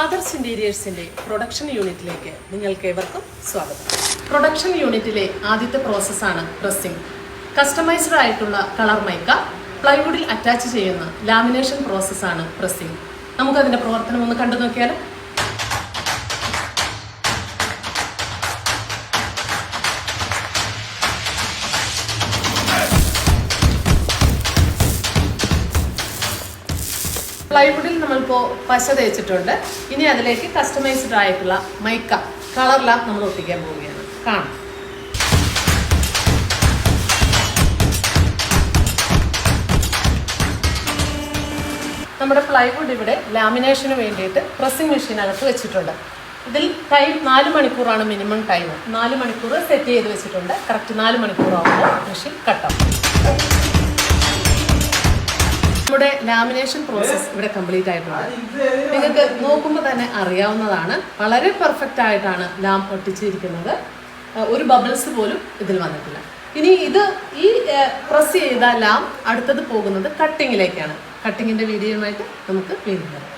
Adarsh ഇന്റീരിയേഴ്സിന്റെ production യൂണിറ്റിലേക്ക് നിങ്ങൾക്ക് ഏവർക്കും സ്വാഗതം. പ്രൊഡക്ഷൻ യൂണിറ്റിലെ ആദ്യത്തെ പ്രോസസ്സാണ് പ്രസ്സിംഗ് കസ്റ്റമൈസ്ഡ് ആയിട്ടുള്ള കളർ മൈക്ക പ്ലൈവുഡിൽ അറ്റാച്ച് ചെയ്യുന്ന ലാമിനേഷൻ പ്രോസസ്സാണ് പ്രസ്സിംഗ് നമുക്കതിന്റെ പ്രവർത്തനം ഒന്ന് കണ്ടു നോക്കിയാലോ പ്ലൈവുഡിൽ നമ്മളിപ്പോൾ പശ തേച്ചിട്ടുണ്ട്. ഇനി അതിലേക്ക് കസ്റ്റമൈസ്ഡ് ആയിട്ടുള്ള മൈക്ക കളറില നമ്മൾ ഒട്ടിക്കാൻ പോവുകയാണ്. കാണാം. നമ്മുടെ പ്ലൈവുഡ് ഇവിടെ ലാമിനേഷന് വേണ്ടിയിട്ട് പ്രസ്സിംഗ് മെഷീനകത്ത് വെച്ചിട്ടുണ്ട്. ഇതിൽ ടൈം നാല് മണിക്കൂറാണ് മിനിമം ടൈം നാല് മണിക്കൂർ സെറ്റ് ചെയ്ത് വെച്ചിട്ടുണ്ട്. കറക്റ്റ് നാല് മണിക്കൂറാകുമ്പോൾ മെഷീൻ കട്ടാവും നമ്മുടെ ലാമിനേഷൻ പ്രോസസ്സ് ഇവിടെ കംപ്ലീറ്റ് ആയിട്ടുണ്ട്. നിങ്ങൾക്ക് നോക്കുമ്പോൾ തന്നെ അറിയാവുന്നതാണ്. വളരെ പെർഫെക്റ്റ് ആയിട്ടാണ് ലാം ഒട്ടിച്ചിരിക്കുന്നത്. ഒരു ബബിൾസ് പോലും ഇതിൽ വന്നിട്ടില്ല. ഇനി ഇത് ഈ പ്രസ് ചെയ്ത ലാം അടുത്തത് പോകുന്നത് കട്ടിങ്ങിലേക്കാണ് കട്ടിങ്ങിന്റെ വീഡിയോയുമായിട്ട് നമുക്ക് വീണ്ടും വരാം.